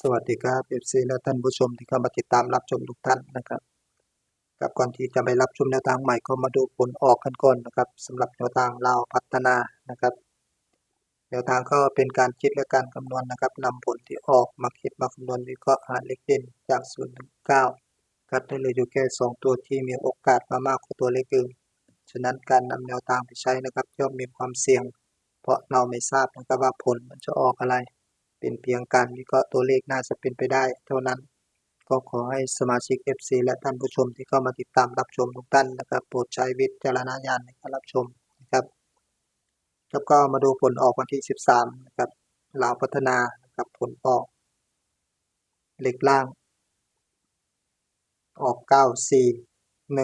สวัสดีครับเอฟซีและท่านผู้ชมที่เข้ามาติดตามรับชมทุกท่านนะครับกับก่อนที่จะไปรับชมแนวทางใหม่ก็มาดูผลออกกันก่อนนะครับสำหรับแนวทางลาพัฒนานะครับ แนวทางก็เป็นการคิดและการคำนวณนะครับนำผลที่ออกมาคิดมาคำนวณวิเคราะห์หาเลขเด่นจาก0ูนย์ถึงเก้าคัดได้เลยอยู่แค่สองตัวที่มีโอกาสมามากกว่าตัวเลขอื่นฉะนั้นการนำแนวทางไปใช้นะครับย่อมมีความเสี่ยง เพราะเราไม่ทราบนะครับว่าผลมันจะออกอะไร เป็นเพียงการวิเคราะห์ตัวเลขน่าจะเป็นไปได้ เท่านั้น ก็ขอให้สมาชิก FC และท่านผู้ชมที่เข้ามาติดตามรับชมทุกท่านนะครับ โปรดใช้วิจารณญาณในการรับชมนะครับแล้วก็มาดูผลออกวันที่ 13นะครับลาวพัฒนานะครับผลออกเลขล่าง ออก 9 4 1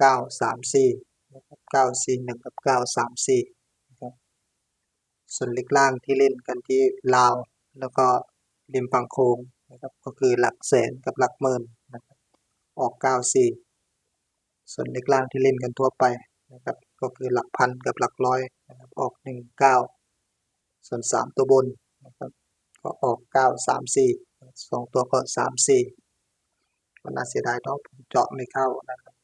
9 3 4นะครับ9 4 1กับ9 3 4 ส่วนเล็กล่างที่เล่นกันที่ลาว แล้วก็ริมฝั่งโค้งนะครับก็คือหลักแสนกับหลักหมื่นนะครับออก 94 ส่วนเล็กล่างที่เล่นกันทั่วไปนะครับก็คือหลักพันกับหลักร้อยนะครับออก 19 ส่วน 3 ตัวบนนะครับก็ออก 934 2 ตัวก็ 34 ก็น่าเสียดายเนาะผมเจาะไม่เข้านะครับ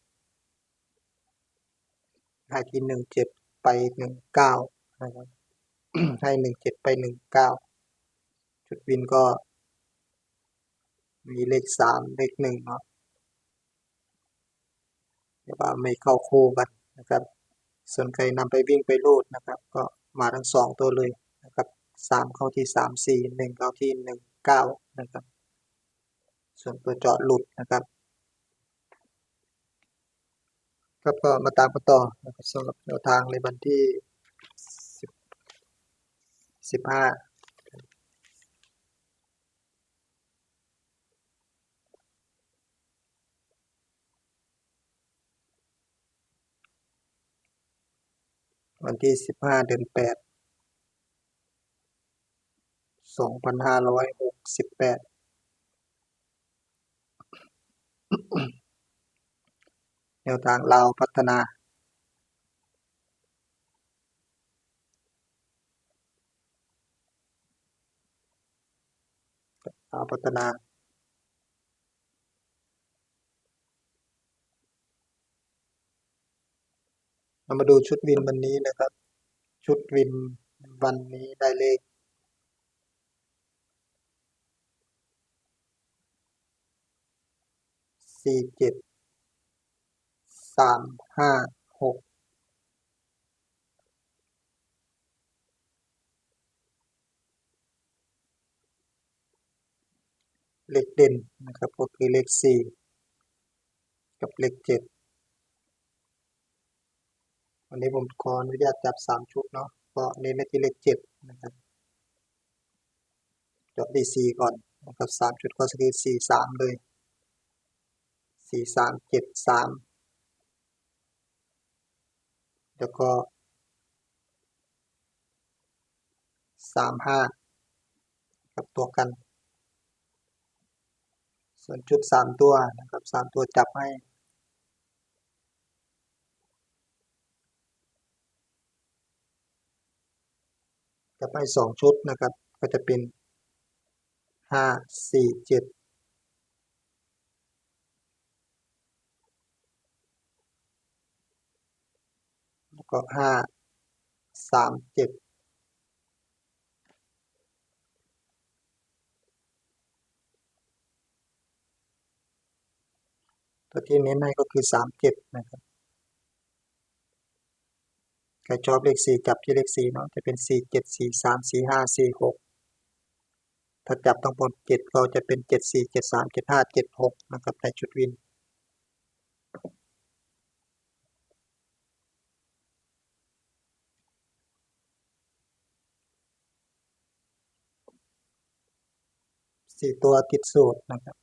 ให้ที่ 17 ไป 19 นะครับ ให้หนึ่งเจ็ดไปหนึ่งเก้าจุดวินก็ มีเลขสามเลขหนึ่งเนาะแต่ว่าไม่เข้าคู่กันนะครับ ส่วนใครนำไปวิ่งไปรูดนะครับ ก็มาทั้งสองตัวเลยนะครับสามเข้าที่สามสี่หนึ่งเข้าที่หนึ่งเก้านะครับ ส่วนตัวเจาะหลุดนะครับครับก็มาตามกันต่อนะครับสำหรับแนวทางในวันที่ สิบห้าวันที่สิบห้าเดือนแปดสองพันห้าร้อยหกสิบแปดแนวทางลาวพัฒนา ลาว พัฒนาเรามาดูชุดวินวันนี้นะครับ ชุดวินวันนี้ได้เลขสี่เจ็ดสามห้าหก เด่นนะครับก็คือเลขสี่กับเลขเจ็ดวันนี้ผมขออนุญาตจับสามชุดเนาะก็เน้นไปที่เลขเจ็ดนะครับจดดีสี่ก่อนนะครับสามชุดก็คือสี่สามเลยสี่สามเจ็ดสามแล้วก็สามห้ากับตัวกัน ส่วนชุดสามตัวนะครับสามตัวจับให้จะไปสองชุดนะครับ ก็จะเป็นห้าสี่เจ็ดแล้วก็ห้าสามเจ็ด ตัวที่เน้นให้ก็คือสามเจ็ดนะครับใครชอบเลขสี่จับที่เลขสี่เนาะจะเป็นสี่เจ็ดสี่สามสี่ห้าสี่หกถ้าจับทั้งหมดเจ็ดก็จะเป็นเจ็ดสี่เจ็ดสามเจ็ดห้าเจ็ดหกนะครับในชุดวินสี่ตัวติดสูตรนะครับ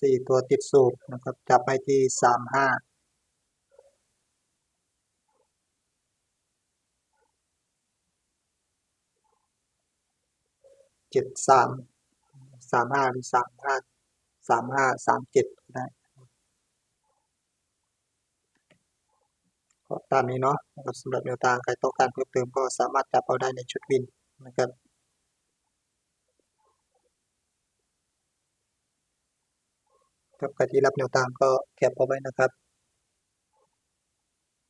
สี่ตัวติดสูตรนะครับ จับไปที่สามห้าเจ็ดสามสามห้าหรือสามห้าสามห้าสามเจ็ดนะก็ตามนี้เนาะสำหรับแนวทางใครต้องการเพิ่มเติมก็สามารถจับเอาได้ในชุดวินนะครับ ครับใครที่รับแนวทางก็แคปเอาไว้นะครับ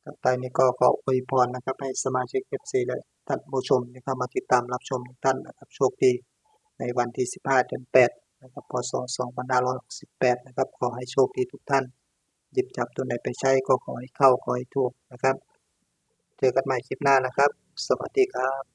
ครับท้ายนี้ก็ขออวยพรนะครับ ให้สมาชิก FC และท่านผู้ชมที่เข้ามาติดตามรับชมทุกท่านนะครับโชคดีในวันที่ 15เดือน8นะครับพศ2568นะครับ ขอให้โชคดีทุกท่าน หยิบจับตัวไหนไปใช้ก็ขอให้เข้าขอให้ถูกนะครับ เจอกันใหม่คลิปหน้านะครับ สวัสดีครับ